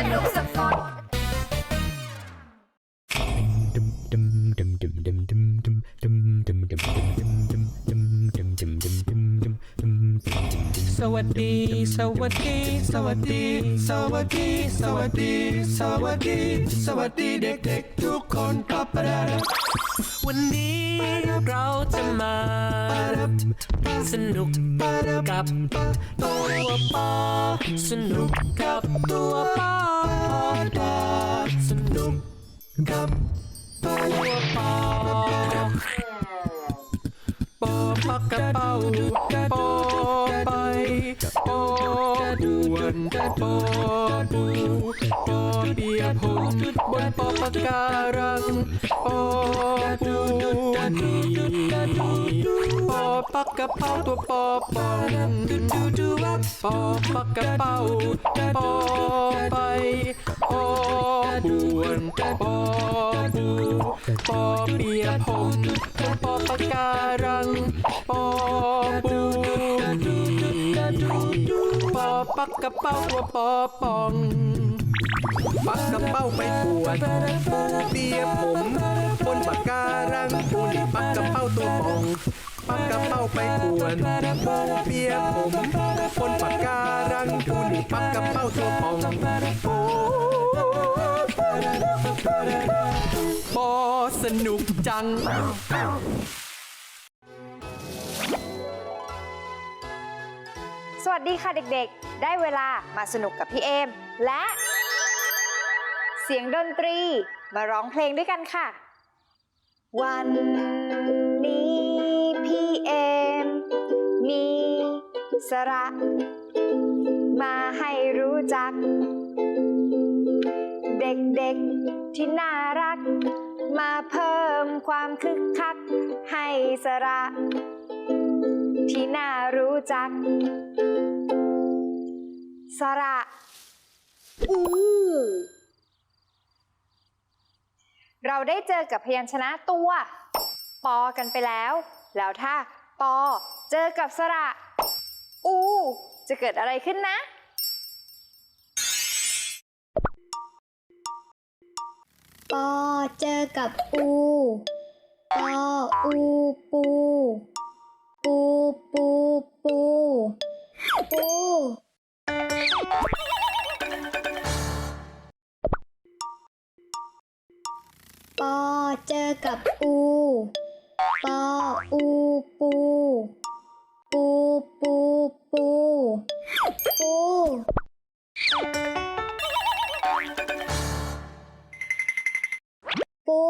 สนุกสปอร์ตสวัสดี สวัสดี สวัสดี สวัสดี สวัสดี สวัสดี สวัสดีเด็กๆทุกคนครับปะดา วันนี้เราจะมาสนุกกับตัวปอสนุกกับตัวปอสนุกกับตัวปอปอปักกระเป๋าปอ ปอดูวนปอดูปอเบียผมบนปอปะการังปอดูนี่ ปอปักกระเป๋าตัวปอปองดูดูดูว่าปอปักกระเป๋าปอไปปอด่วนปอปูปอเปียพงปอปากการังปอปูนีปอปักกระเป๋าตัวปอปองปักกระเป๋าไปปวดเปียผมบนปากการังปูนี่ปักกระเป๋าตัวปอง ปักกระเป๋าไปปวดเปียผมบนปากการังปูนี่ปักกระเป๋าตัวปองปอสนุกจังสวัสดีค่ะเด็กๆ ได้เวลามาสนุกกับพี่เอม และ เสียงดนตรีมาร้องเพลงด้วยกันค่ะ วันนี้ สาระ มาให้รู้จัก เด็กๆที่น่ารัก มาเพิ่มความคึกคัก ให้สาระ ที่น่ารู้จัก สระอูเราได้เจอกับพยัญชนะตัว ปอกันไปแล้ว แล้วถ้า ปอ เจอกับสระ อูจะเกิดอะไรขึ้นนะ ปอเจอกับปูปออูปู ปูปูปู ปู ปอเจอกับปูปออูปู ปูปูปูปูปู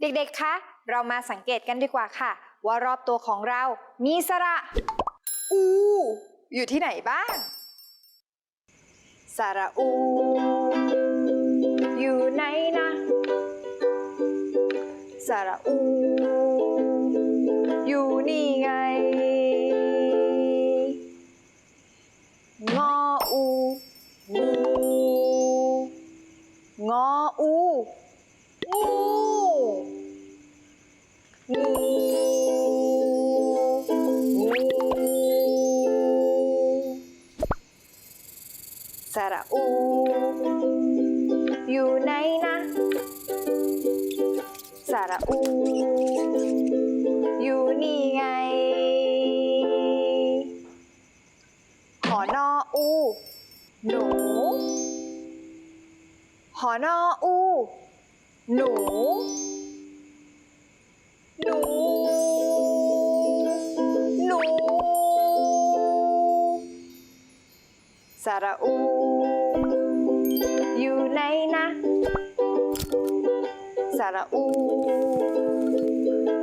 เด็กๆ คะ เรามาสังเกตกันดีกว่าค่ะ ว่ารอบตัวของเรามีสระ อู อยู่ที่ไหนบ้าง สระอู อยู่ไหนนะสระอูอยู่นี่ไงงออู ระอู อยู่นี่ไง หอนออู หนู หอนออู หนู หนู หนู สระอู อยู่ไหนนะ สระอู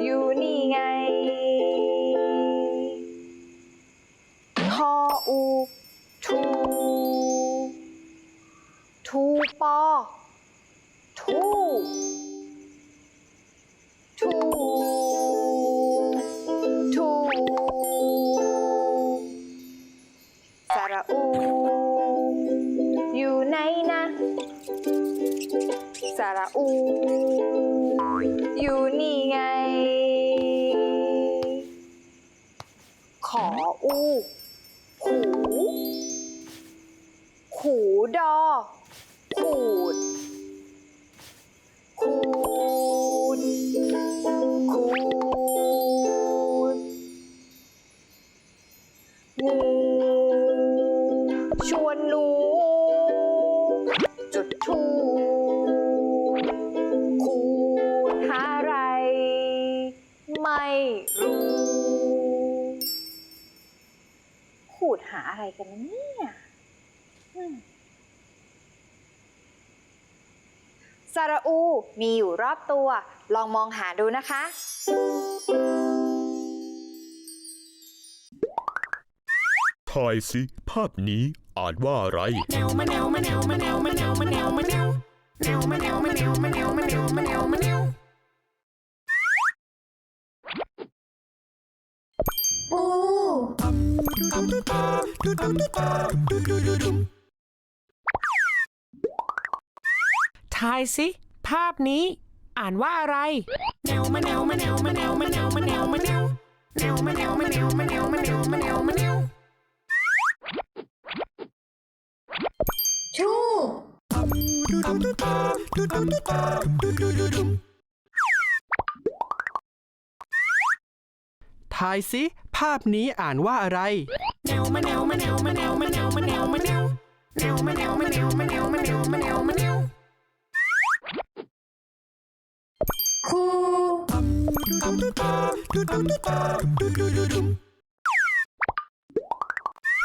อยู่นี่ไง คออู ขออูหูหูดอขูดคูณคูณงูาอะไรกันเนี่ยอืมสระอูมีอยู่รอบตัว ลองมองหาดูนะคะ ทายสิ ภาพนี้อ่านว่าอะไรปู ทายสิ ภาพนี้ อ่านว่าอะไร แนวมะแนวมะแนวมะแนวมะแนวมะแนวมะแนวแนวมะแนวมะแนวมะแนวมะแนวมะแนวมะแนวทูทายสิ ภาพนี้อ่านว่าอะไรแนวมะแนวมะแนวมะแนวมะแนวมะแนวมะแนวแนวมะแนวมะแนวมะแนวมะแนวมะแนวมะแนวคู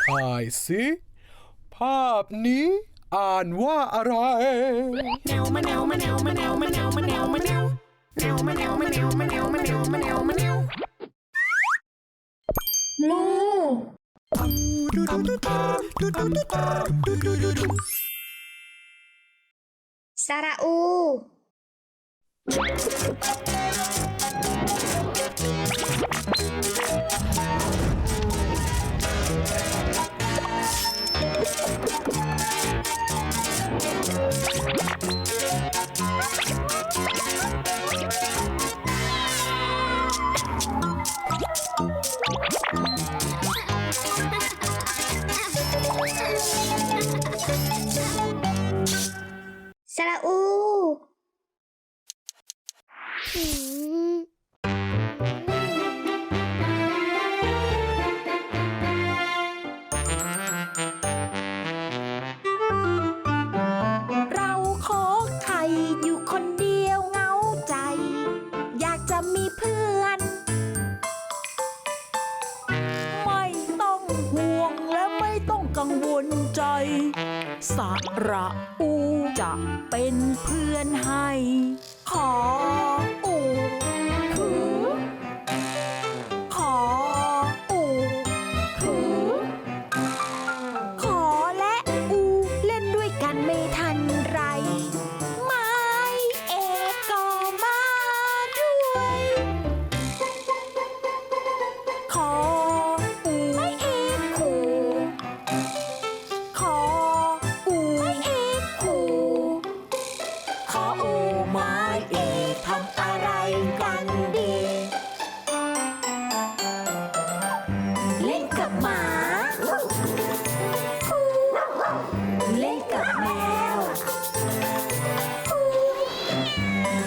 ทายสิภาพนี้อ่านว่าอะไรแนวมะแนวมะแนวมะแนวมะแนวมะแนวมะแนวแนวมะแนวมะแนวมะแนวมะแนวมะแนวมะแนว สระอู วนใจ สระอูจะเป็นเพื่อนให้ ขอ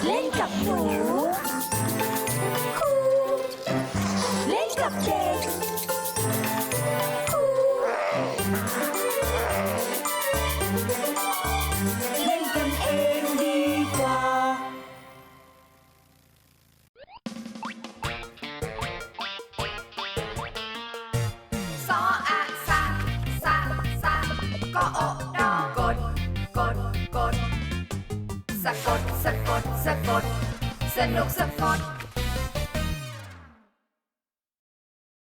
เล่นกับหนูเล่นกับเด็กเล่นกันเองดีกว่า ซออะสะสะสะก็โอะดอกดกดกดสะกดสะกด สะกด สนุกสะกด